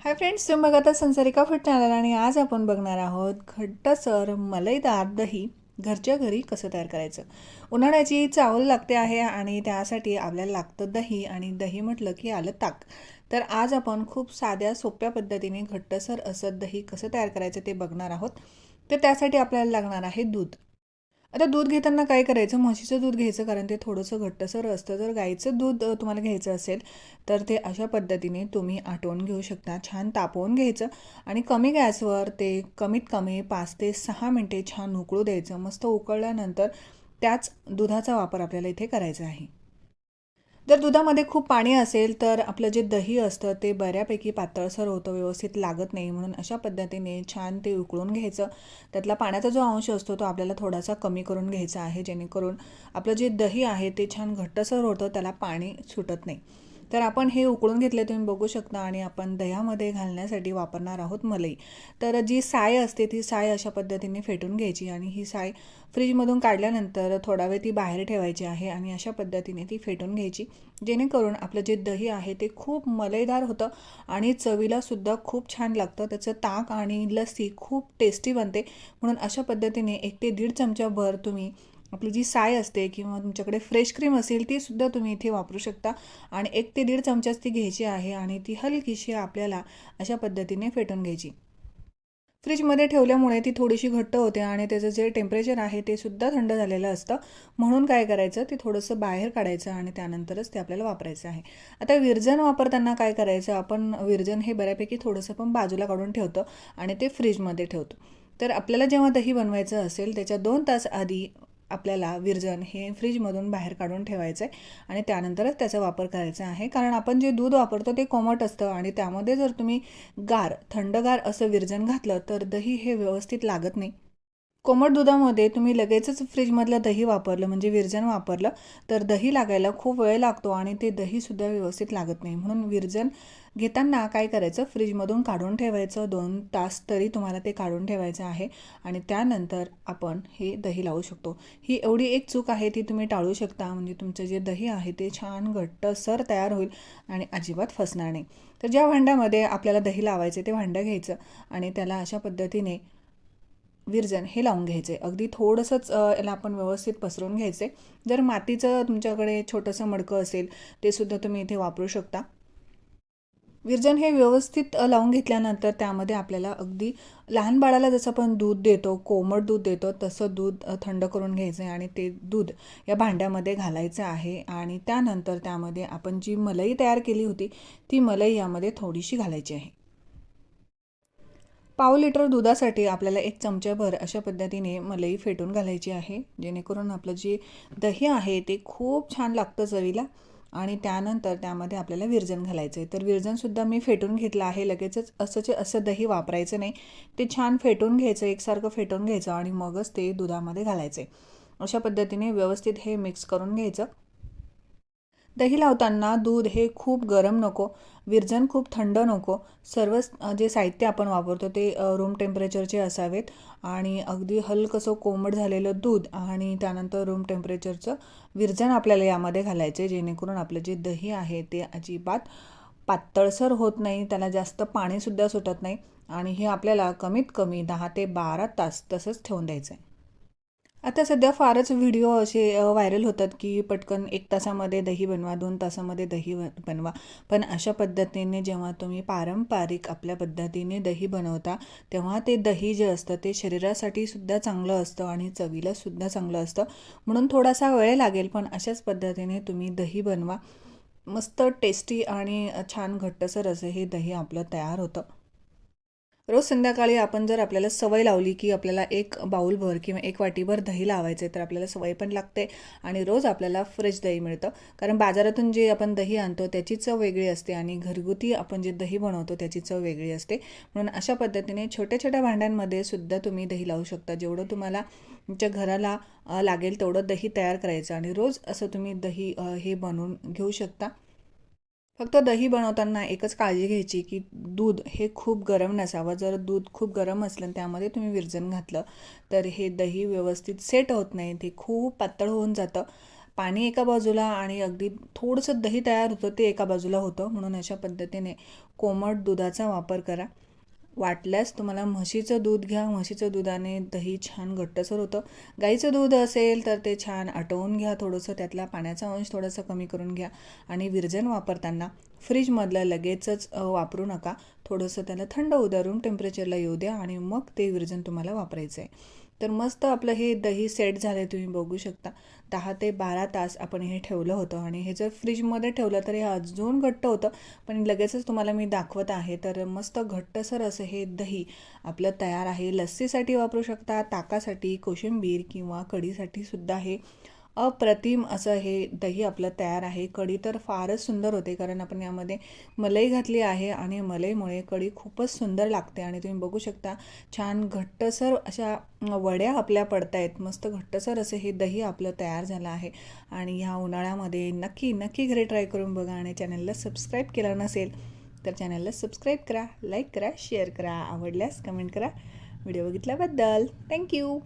Hi friends तुम्ही बघत आहात संसारिका फूड चॅनल आणि आज आपण बघणार आहोत घट्टसर मलईदार दही घरच्या घरी कसं तयार करायचं? उन्हाळ्याची चावल लागते आहे आणि त्यासाठी आपल्याला लागतं दही आणि दही म्हटलं की आलं ताक. तर आज आपण खूप साध्या सोप्या पद्धतीने घट्टसर असं दही कसं तयार करायचं ते बघणार आहोत. तर त्यासाठी आपल्याला लागणार आहे दूध. आता दूध घेताना काय करायचं? म्हशीचं दूध घ्यायचं कारण ते थोडंसं घट्टसर असतं. जर गाईचं दूध तुम्हाला घ्यायचं असेल तर ते अशा पद्धतीने तुम्ही आटवून घेऊ शकता. छान तापवून घ्यायचं आणि कमी गॅसवर ते कमीत कमी पाच ते सहा मिनटे छान उकळू द्यायचं. मस्त उकळल्यानंतर त्याच दुधाचा वापर आपल्याला इथे करायचा आहे. जर दुधामध्ये खूप पाणी असेल तर आपलं जे दही असतं ते बऱ्यापैकी पातळसर होतं व्यवस्थित लागत नाही म्हणून अशा पद्धतीने छान ते उकळून घ्यायचं. त्यातला पाण्याचा जो अंश असतो तो आपल्याला थोडासा कमी करून घ्यायचा आहे जेणेकरून आपलं जे दही आहे ते छान घट्टसर होतं त्याला पाणी सुटत नाही. तर आपण हे उकळून घेतले तुम्ही बघू शकता. आणि आपण दह्यामध्ये घालण्यासाठी वापरणार आहोत मलई. तर जी साय असते ती साय अशा पद्धतीने फेटून घ्यायची आणि ही साय फ्रीजमधून काढल्यानंतर थोडा वेळ ती बाहेर ठेवायची आहे आणि अशा पद्धतीने ती फेटून घ्यायची. जेणेकरून आपलं जे दही आहे ते खूप मलईदार होतं आणि चवीला सुद्धा खूप छान लागतं. त्याचं ताक आणि लस्सी खूप टेस्टी बनते. म्हणून अशा पद्धतीने एक ते दीड चमचाभर तुम्ही आपली जी साय असते किंवा तुमच्याकडे फ्रेश क्रीम असेल ती सुद्धा तुम्ही इथे वापरू शकता. आणि एक ते दीड चमचाच ती घ्यायची आहे आणि ती हलकीशी आपल्याला अशा पद्धतीने फेटून घ्यायची. फ्रीजमध्ये ठेवल्यामुळे ती थोडीशी घट्ट होते आणि त्याचं जे टेम्परेचर आहे ते सुद्धा थंड झालेलं असतं. म्हणून काय करायचं ते थोडंसं बाहेर काढायचं आणि त्यानंतरच ते आपल्याला वापरायचं आहे. आता विरजन वापरताना काय करायचं आपण विरजन हे बऱ्यापैकी थोडंसं पण बाजूला काढून ठेवतो आणि ते फ्रीजमध्ये ठेवतो. तर आपल्याला जेव्हा दही बनवायचं असेल त्याच्या दोन तास आधी आपल्याला विरजन हे फ्रीजमधून बाहेर काढून ठेवायचं आहे आणि त्यानंतरच त्याचा वापर करायचा आहे. कारण आपण जे दूध वापरतो ते कोमट असतं आणि त्यामध्ये जर तुम्ही गार थंडगार असं विरजन घातलं तर दही हे व्यवस्थित लागत नाही. कोमट दुधामध्ये तुम्ही लगेचच फ्रीजमधलं दही वापरलं म्हणजे विरजन वापरलं तर दही लागायला खूप वेळ लागतो आणि ते दहीसुद्धा व्यवस्थित लागत नाही. म्हणून विरजन घेताना काय करायचं? फ्रीजमधून काढून ठेवायचं. दोन तास तरी तुम्हाला ते काढून ठेवायचं आहे आणि त्यानंतर आपण हे दही लावू शकतो. ही एवढी एक चूक आहे ती तुम्ही टाळू शकता. म्हणजे तुमचं जे दही आहे ते छान घट्ट सर तयार होईल आणि अजिबात फसणार नाही. तर ज्या भांड्यामध्ये आपल्याला दही लावायचे ते भांडं घ्यायचं आणि त्याला अशा पद्धतीने विरजन हे लावून घ्यायचे. अगदी थोडंसंच याला आपण व्यवस्थित पसरून घ्यायचे. जर मातीचं तुमच्याकडे छोटंसं मडकं असेल ते सुद्धा तुम्ही इथे वापरू शकता. विरजन हे व्यवस्थित लावून घेतल्यानंतर त्यामध्ये आपल्याला अगदी लहान बाळाला जसं आपण दूध देतो कोमट दूध देतो तसं दूध थंड करून घ्यायचं आहे आणि ते दूध या भांड्यामध्ये घालायचं आहे आणि त्यानंतर त्यामध्ये आपण जी मलई तयार केली होती ती मलई यामध्ये थोडीशी घालायची आहे. पाव लिटर दुधासाठी आपल्याला एक चमच्याभर अशा पद्धतीने मलई फेटून घालायची आहे. जेणेकरून आपलं जे दही आहे ते खूप छान लागतं चवीला आणि त्यानंतर त्यामध्ये आपल्याला विरजन घालायचं आहे तर विरजनसुद्धा मी फेटून घेतलं आहे. लगेचच असंचे असं दही वापरायचं नाही. ते छान फेटून घ्यायचं एकसारखं फेटून घ्यायचं आणि मगच ते दुधामध्ये घालायचं आहे अशा पद्धतीने व्यवस्थित हे मिक्स करून घ्यायचं. दही लावताना दूध हे खूप गरम नको विरजन खूप थंड नको. सर्व जे साहित्य आपण वापरतो ते रूम टेम्परेचरचे असावेत. आणि अगदी हलकसं कोमट झालेलं दूध आणि त्यानंतर रूम टेम्परेचरचं विरजन आपल्याला यामध्ये घालायचे जेणेकरून आपलं जे दही आहे ते अजिबात पातळसर होत नाही. त्याला जास्त पाणीसुद्धा सुटत नाही. आणि हे आपल्याला कमीत कमी दहा ते बारा तास तसंच ठेवून द्यायचं आहे आता सध्या फारच व्हिडिओ असे व्हायरल होतात की पटकन एक तासामध्ये दही बनवा दोन तासामध्ये दही बनवा. पण अशा पद्धतीने जेव्हा तुम्ही पारंपरिक आपल्या पद्धतीने दही बनवता तेव्हा ते दही जे असतं ते शरीरासाठी सुद्धा चांगलं असतं आणि चवीला सुद्धा चांगलं असतं. म्हणून थोडासा वेळ लागेल पण अशाच पद्धतीने तुम्ही दही बनवा. मस्त टेस्टी आणि छान घट्टसर असं हे दही आपलं तयार होतं. रोज संध्याकाळी आपण जर आपल्याला सवय लावली की आपल्याला एक बाऊलभर किंवा एक वाटीभर दही लावायचे तर आपल्याला सवय पण लागते आणि रोज आपल्याला फ्रेश दही मिळतं. कारण बाजारातून जे आपण दही आणतो त्याची चव वेगळी असते आणि घरगुती आपण जे दही बनवतो त्याची चव वेगळी असते. म्हणून अशा पद्धतीने छोट्या छोट्या भांड्यांमध्ये सुद्धा तुम्ही दही लावू शकता. जेवढं तुम्हाला तुमच्या घराला लागेल तेवढं दही तयार करायचं आणि रोज असं तुम्ही दही हे बनवून घेऊ शकता. फक्त दही बनवताना एकच काळजी घ्यायची की दूध हे खूप गरम नसावं. जर दूध खूप गरम असलं आणि त्यामध्ये तुम्ही विरजन घातलं तर हे दही व्यवस्थित सेट होत नाही. ते खूप पातळ होऊन जातं. पाणी एका बाजूला आणि अगदी थोडंसं दही तयार होतं ते एका बाजूला होतं. म्हणून अशा पद्धतीने कोमट दुधाचा वापर करा. वाटल्यास तुम्हाला म्हशीचं दूध घ्या. म्हशीचं दुधाने दही छान घट्टसर होतं. गाईचं दूध असेल तर ते छान आटवून घ्या थोडंसं. त्यातला पाण्याचा अंश थोडासा कमी करून घ्या. आणि विरजन वापरताना फ्रीजमधलं लगेचच वापरू नका. थोडंसं त्याला थंड उदारून टेम्परेचरला येऊ द्या आणि मग ते विरजन तुम्हाला वापरायचं आहे तर मस्त आपलं हे दही सेट झालं तुम्ही बघू शकता. दहा ते बारा तास आपण हे ठेवलं होतं आणि हे जर फ्रीजमध्ये ठेवलं तर हे अजून घट्ट होतं. पण लगेचच तुम्हाला मी दाखवत आहे. तर मस्त घट्टसर असं हे दही आपलं तयार आहे. लस्सीसाठी वापरू शकता ताकासाठी कोशिंबीर किंवा कढीसाठी सुद्धा हे अप्रतिम असं हे दही आपलं तयार आहे. कढी तर फारच सुंदर होते कारण आपण यामध्ये मलई घातली आहे आणि मलईमुळे कढी खूपच सुंदर लागते आणि तुम्ही बघू शकता छान घट्टसर अशा वड्या आपल्या पडतायत. मस्त घट्टसर असं हे दही आपलं तयार झालं आहे आणि ह्या उन्हाळ्यामध्ये नक्की नक्की घरी ट्राय करून बघा आणि चॅनलला सबस्क्राईब केलं नसेल तर चॅनलला सबस्क्राईब करा लाईक करा शेअर करा आवडल्यास कमेंट करा. व्हिडिओ बघितल्याबद्दल. Thank you.